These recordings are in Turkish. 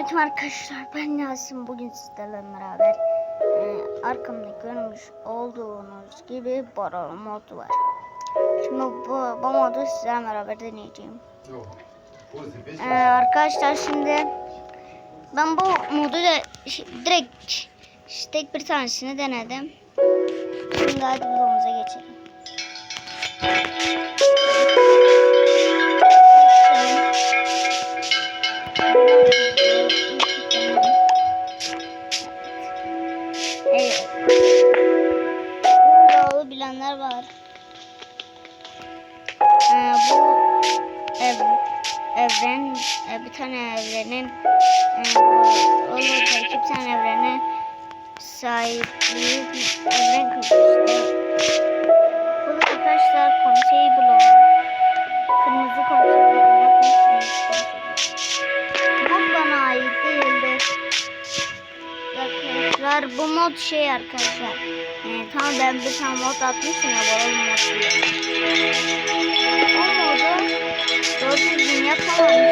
Selamünaleyküm arkadaşlar. Ben Yasin. Bugün sizlerle beraber e, arkamda görmüş olduğunuz gibi Bora mod var. Şimdi bu, bu modu sizlerle beraber deneyeceğim. E, arkadaşlar şimdi ben bu modu da direkt tek bir tanesini denedim. Şimdi hadi videomuza geçelim. evren e, bir tane evrenin e, olmadı iki tane evrenin sahipliği evren kuruluşu. Bunu arkadaşlar konseyi bulun. Kırmızı konseyi Bu bana ait değildi. Arkadaşlar bu mod şey arkadaşlar. Yani, tamam ben bir tane mod atmıştım ya bu mod. Bye.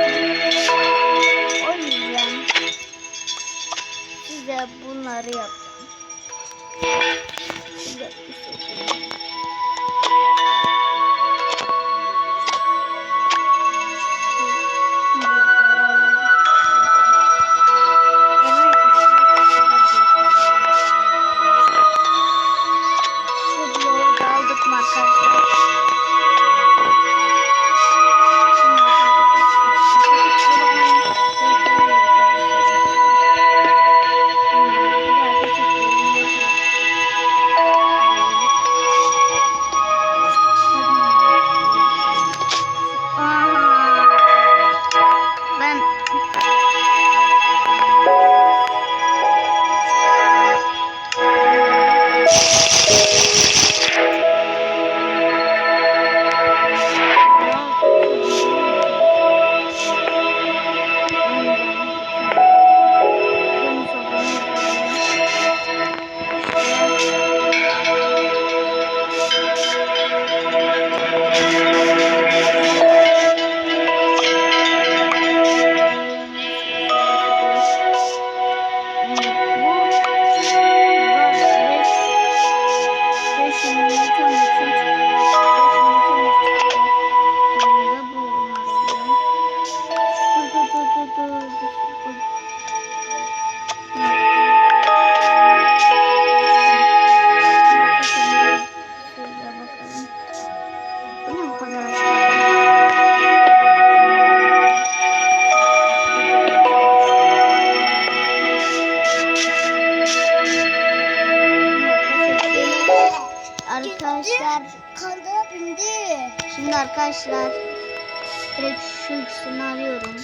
Şunu arıyorum.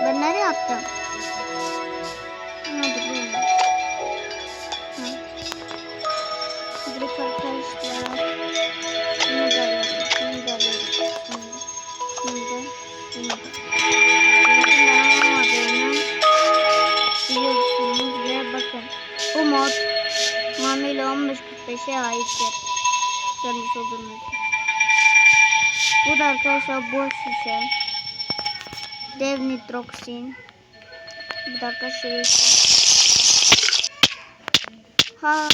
Ben nereye attım? Ne duruyor? Direkt arkadaşlar. Bunu da alıyorum. Bunu da alıyorum. Bunu da. Bunu da. Biliyorsunuz ve bakın. Bu mod Mami ile 15.45'e aittir. Görmüş olduğunuz gibi. Bu da arkadaşlar boş şişe. Dev nitroksin. Bir dakika şöyle. Ha.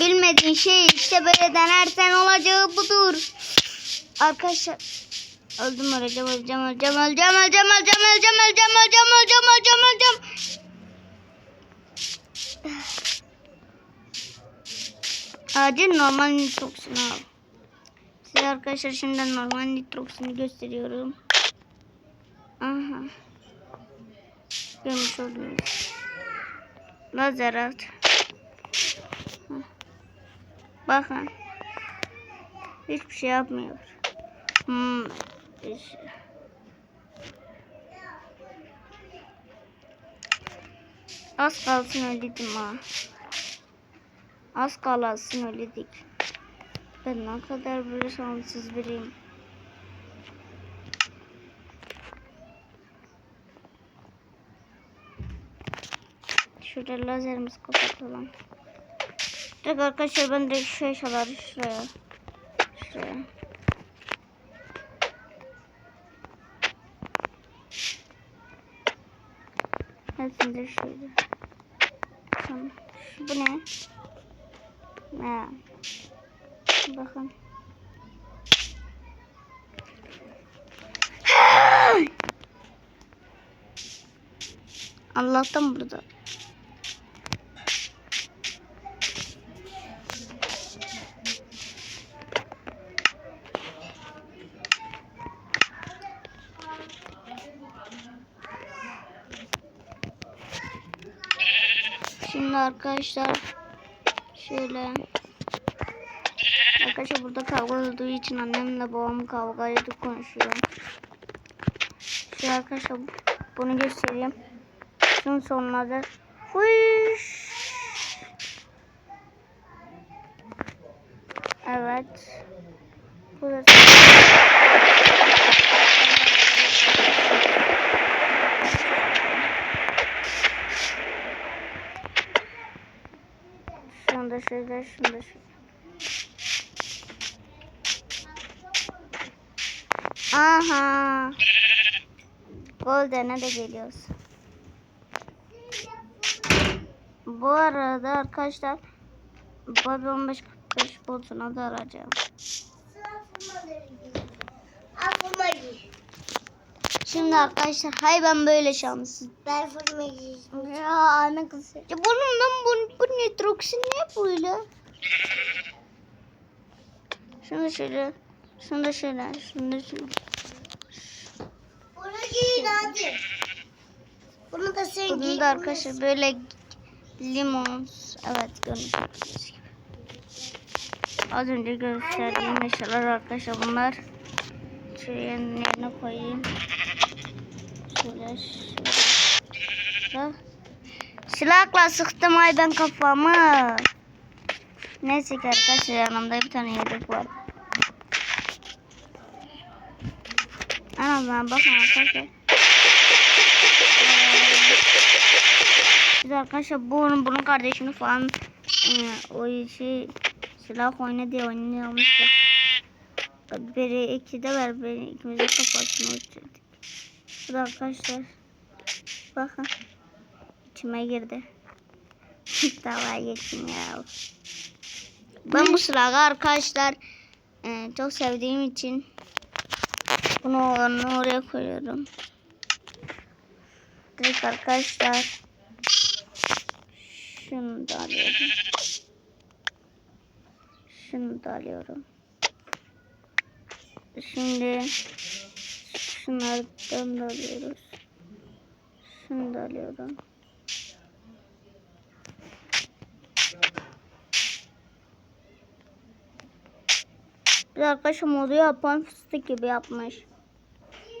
Bilmediğin şey işte böyle denersen olacağı budur. Arkadaşlar öldüm öleceğim öleceğim öleceğim öleceğim öleceğim öleceğim öleceğim öleceğim öleceğim öleceğim öleceğim öleceğim Acil normal nitroksini al. Size arkadaşlar şimdi normal nitroksini gösteriyorum. Aha. Görmüş oldunuz. Lazer at. Bakın. Hiçbir şey yapmıyor. Hmm. Az kalsın öldüydüm ha. Az kalasın öldüydük. Ben ne kadar böyle şanssız biriyim. Şurada lazerimizi kapatalım. Direkt arkadaşlar ben direkt şu eşyaları şuraya. Şuraya. Hepsini de şöyle. Tamam. Bu ne? Ne? Bakın. Allah'tan burada. Şimdi arkadaşlar şöyle Arkadaşlar burada kavga olduğu için annemle babam kavga edip konuşuyor. Şöyle arkadaşlar bunu göstereyim. Şunun sonuna Fış. Evet. Burası. Şunu da şöyle, şunu da şöyle. Aha. Golden'e de geliyoruz. Bu arada arkadaşlar Bobby 1545 botuna da arayacağım. Aklıma gir. Şimdi arkadaşlar hay ben böyle şanssız. Ben. Ya ana kız. Ya bunun lan bu, bu nitroksin ne böyle? Şunu da şöyle. Şunu da şöyle. Şunu da şöyle. Bunu giyin hadi. Bunu da sen giy. Bunu da arkadaşlar böyle limon. Evet gördüğünüz gibi. Az önce gösterdiğim eşyalar arkadaşlar bunlar. Şöyle yerine koyayım. Şöyle şöyle. Silahla sıktım ay ben kafamı. Neyse ki arkadaşlar yanımda bir tane yedek var. Azından bakın arkadaşlar. Biz arkadaşlar bunun, bunun kardeşini falan e, o işi silah oyna diye oynuyormuştuk. Biri ikide ver biri ikimizin kafasını uçurduk. Bu da arkadaşlar bakın içime girdi. Davaya geçtim ya. Ben bu silahı arkadaşlar e, çok sevdiğim için bunu onu oraya koyuyorum. Direkt arkadaşlar şunu da alıyorum. Şunu da alıyorum. Şimdi şunlardan da alıyoruz. Şunu da alıyorum. Bir arkadaşım modu yapan fıstık gibi yapmış.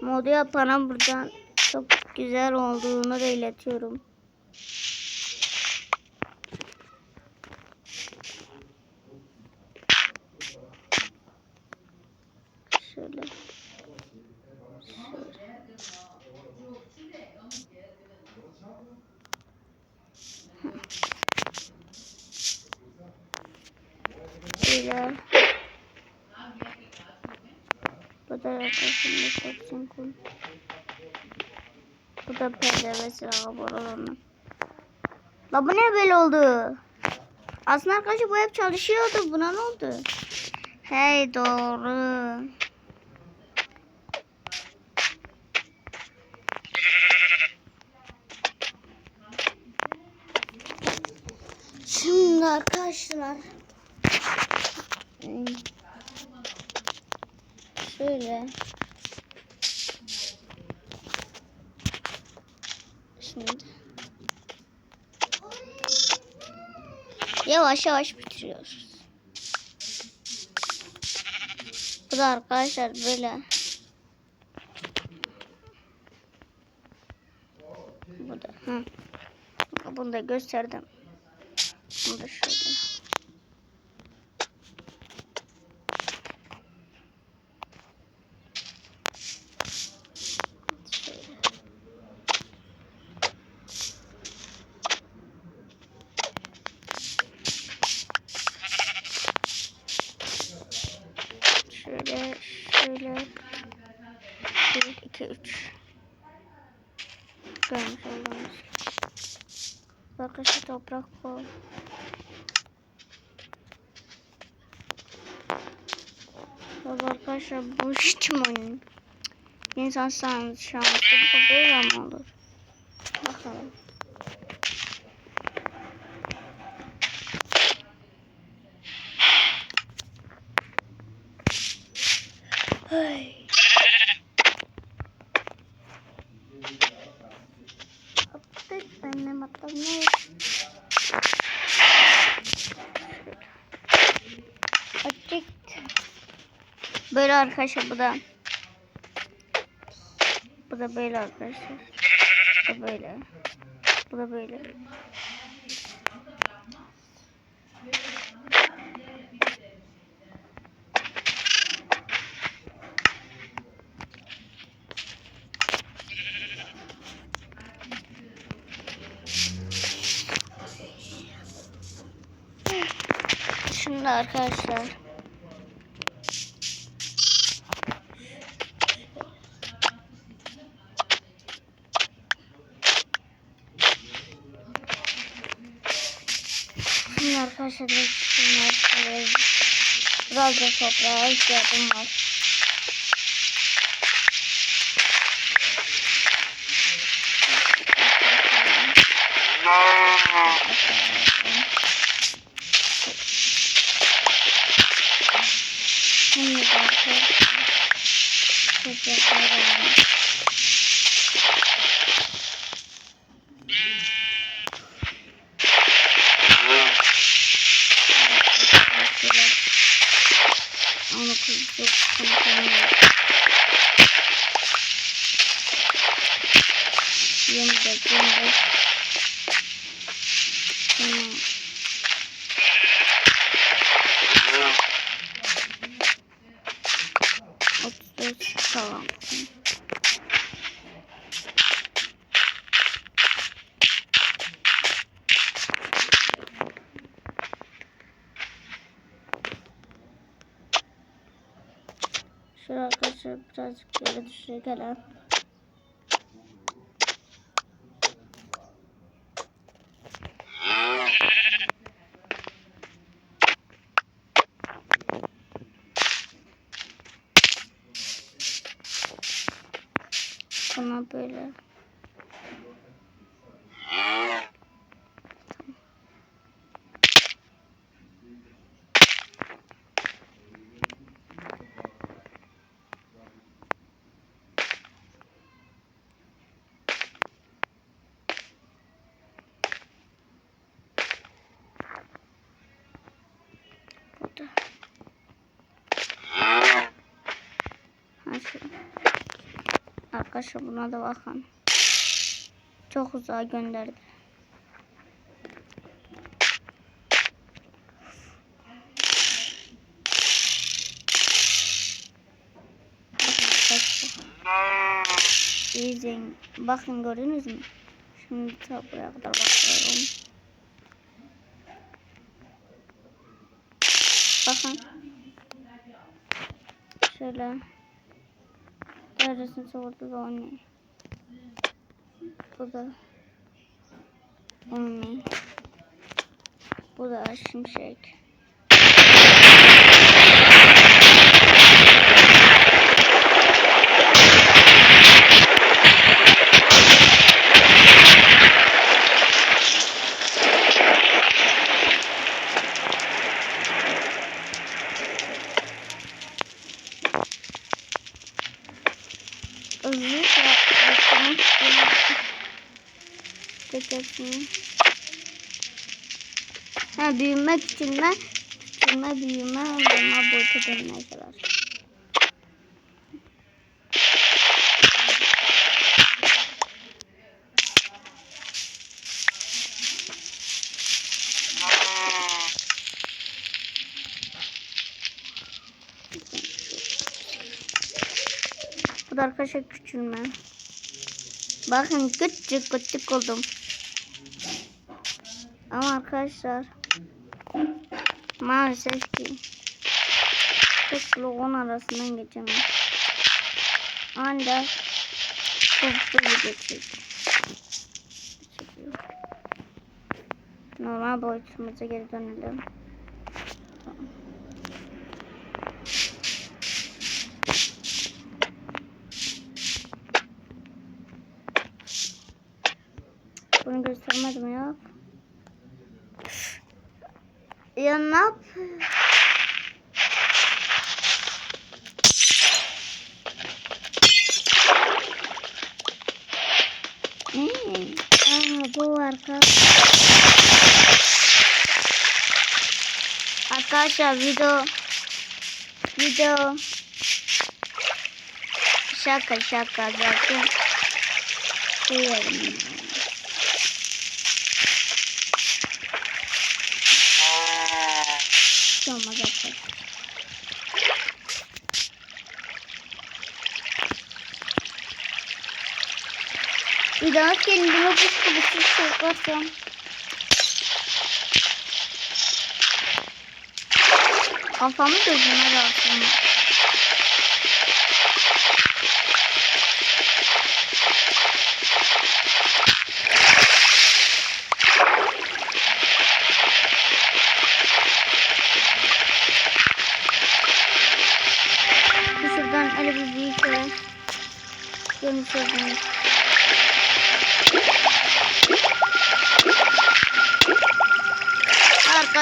Modu yapana buradan çok güzel olduğunu da iletiyorum. Şöyle. Şöyle. Bu da arkadaşımda topsun kum. Bu da silahı boralanı. La bu ne böyle oldu? Aslında arkadaşlar bu hep çalışıyordu. Buna ne oldu? Hey doğru. Şimdi arkadaşlar. Şöyle. Şimdi. Yavaş yavaş bitiriyoruz. Bu da arkadaşlar böyle. Bu da. Hı. Bunu da gösterdim. Bunu da. Şöyle. Şöyle şöyle 1 2 3 Görmüş olduğunuz gibi. Arkadaşlar toprak bol. Baba arkadaşlar bu hiç mi oyun? İnsan şansı bu böyle mi olur? Bakalım. Ay. Attık benim atam ne? Attık. Böyle arkadaşlar bu da. Bu da böyle arkadaşlar. Bu da böyle. Bu da böyle. Şimdi arkadaşlar. Arkadaşlar direkt şunları şöyle biraz da toprağa ihtiyacım var. Şimdi 34 tamam. Şöyle arkadaşlar birazcık böyle düşüyor. Arkadaşlar buna da bakın. Çok uzağa gönderdi. İzleyin. Bakın gördünüz mü? Şimdi ta buraya kadar bakıyorum. Bakın. Şöyle. Neredesin orada da onu. Bu da onu. Bu da şimşek. Hızlı bakmak Tekesini. Ha büyüme küçülme küçülme büyüme olma boyutu dönmeye kadar. Bu da arkadaşlar küçülme. Bakın küçük küçük oldum. Ama arkadaşlar maalesef ki tek bloğun arasından geçemem. Anda hızlı gidecek. Normal boyutumuza geri dönelim. Bunu göstermedim ya. Ya ne yap? Hmm. Aa, bu arka. Arkadaşlar video video şaka şaka zaten duyarım. Hiç şey olmaz arkadaşlar. Bir daha kendime bu kılıçlı sokarsam. Kafamı gözüme dalsın.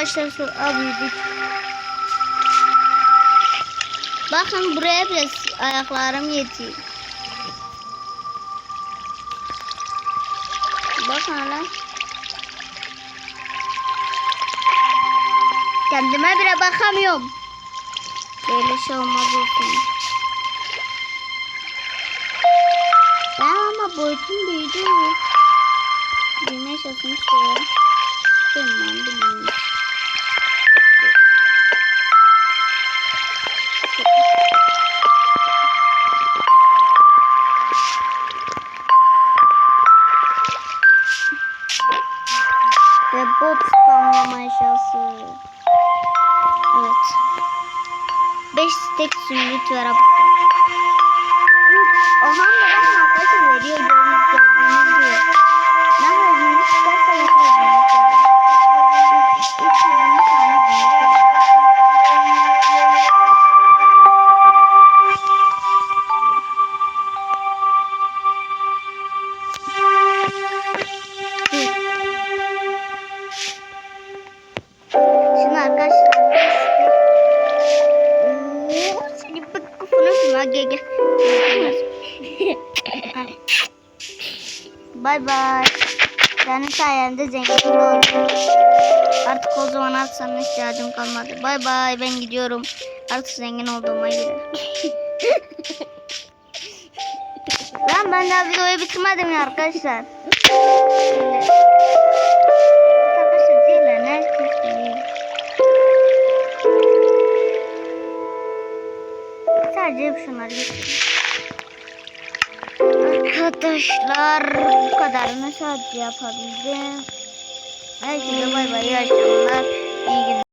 Arkadaşlar şu abiydik. Bakın buraya biraz ayaklarım yetiyor. Bakın hala. Kendime bile bakamıyorum. Böyle şey olmaz olsun. Ben ama boyutum büyüdü. Büyüme şansını istiyorum. Tamam bilmiyorum. Senin sayende zengin oldum. Artık o zaman sana ihtiyacım kalmadı. Bay bay ben gidiyorum. Artık zengin olduğuma göre. Lan ben daha videoyu bitirmedim ya arkadaşlar. Sadece şunları getireyim. Arkadaşlar bu kadarını sadece yapabildim. Herkese bay bay iyi akşamlar. iyi günler.